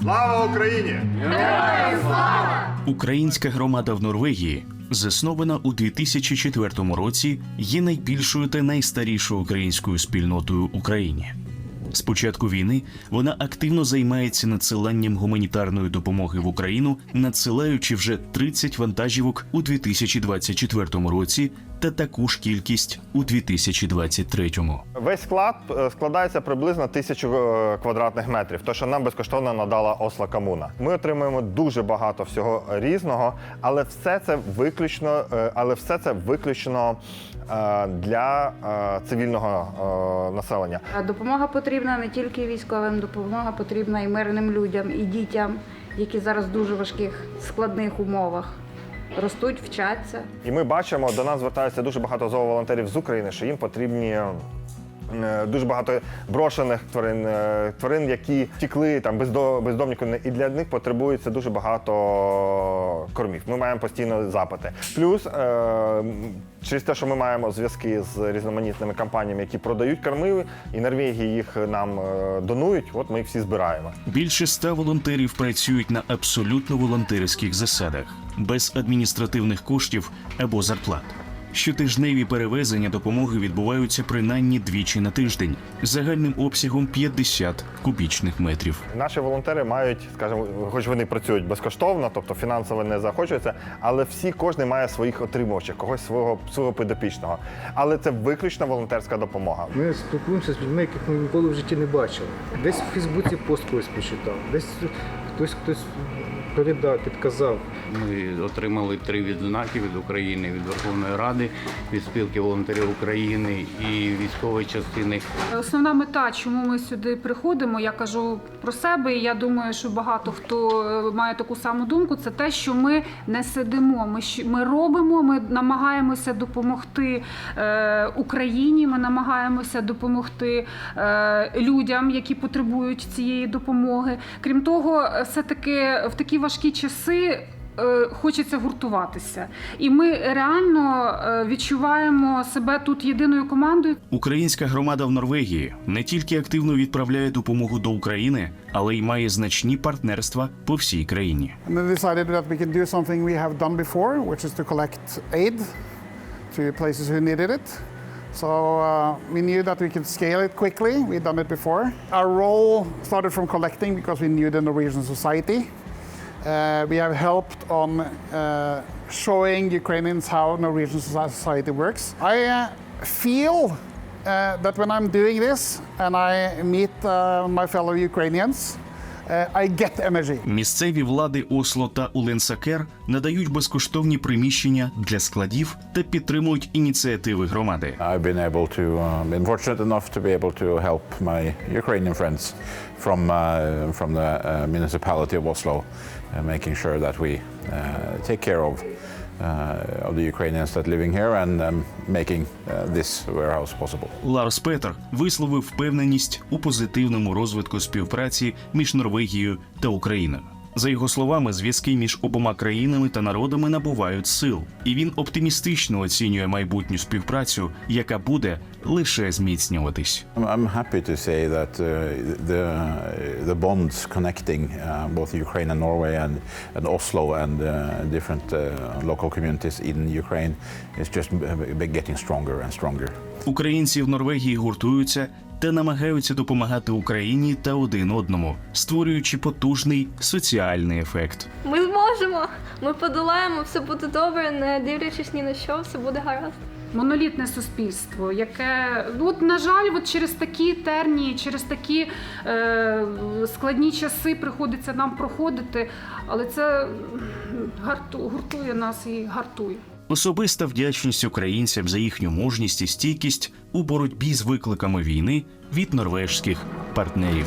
Слава Україні! Українська громада в Норвегії, заснована у 2004 році, є найбільшою та найстарішою українською спільнотою в Україні. З війни вона активно займається надсиланням гуманітарної допомоги в Україну, надсилаючи вже 30 вантажівок у 2024 році та таку ж кількість у 2023. Весь склад е, складається приблизно тисячу е, квадратних метрів, то що нам безкоштовно надала Осла Комуна. Ми отримуємо дуже багато всього різного, але все це виключно, е, але все це виключно для е, цивільного е, населення. Допомога потрібна не тільки військовим, допомога потрібна і мирним людям, і дітям, які зараз в дуже важких складних умовах ростуть, вчаться. І ми бачимо, до нас звертаються дуже багато зооволонтерів з України, що їм потрібні. Е, Дуже багато брошених тварин, е, тварин, які втікли там бездо- бездомні, і для них потребується дуже багато кормів. Ми маємо постійно запити. Плюс е, через те, що ми маємо зв'язки з різноманітними компаніями, які продають корми, і Норвегії їх нам донують. От ми їх всі збираємо. Більше ста волонтерів працюють на абсолютно волонтерських засадах, без адміністративних коштів або зарплат. Щотижневі перевезення допомоги відбуваються принаймні двічі на тиждень загальним обсягом 50 кубічних метрів. Наші волонтери мають, скажімо, хоч вони працюють безкоштовно, тобто фінансово не захочуються, але всі кожен має своїх отримувачів, когось свого свого підопічного. Але це виключно волонтерська допомога. Ми спілкуємося з людьми, яких ми ніколи в житті не бачили. Десь в Фейсбуці пост колись почитав, десь хтось хтось передав, підказав. Ми отримали три відзнаки від України, від Верховної Ради, від спілки волонтерів України і військової частини. Основна мета, чому ми сюди приходимо, я кажу про себе, і я думаю, що багато хто е, має таку саму думку, це те, що ми не сидимо. Ми ми робимо, ми намагаємося допомогти е, Україні. Ми намагаємося допомогти е, людям, які потребують цієї допомоги. Крім того, все таки в такі важкі часи. Е, Хочеться гуртуватися, і ми реально е, відчуваємо себе тут єдиною командою. Українська громада в Норвегії не тільки активно відправляє допомогу до України, але й має значні партнерства по всій країні. To places who needed it. So uh, we knew that we could scale it quickly. We'd done it before. Our role started from collecting because we knew the Norwegian society. Uh, we have helped on uh, showing Ukrainians how Norwegian society works. I uh, feel that when I'm doing this and I meet my fellow Ukrainians, I get energy. Місцеві влади Осло та Уленсакер надають безкоштовні приміщення для складів та підтримують ініціативи громади. I've been able to, uh, been fortunate enough to be able to help my Ukrainian friends from uh, from the uh, municipality of Oslo, uh, making sure that we uh, take care of uh, of the Ukrainians that living here and um, making uh, this warehouse possible. Ларс Петер висловив впевненість у позитивному розвитку співпраці між Норвегією та Україною. За його словами, зв'язки між обома країнами та народами набувають сил, і він оптимістично оцінює майбутню співпрацю, яка буде лише зміцнюватись. Uh, uh, uh, uh. Українці в Норвегії гуртуються та намагаються допомагати Україні та один одному, створюючи потужний соціальний ефект. Ми зможемо, ми подолаємо, все буде добре, не дивлячись ні на що, все буде гаразд. монолітне суспільство, яке ну, от, на жаль, от через такі терні, через такі е, складні часи приходиться нам проходити, але це гуртує нас і гартує. Особиста вдячність українцям за їхню мужність і стійкість у боротьбі з викликами війни від норвежських партнерів.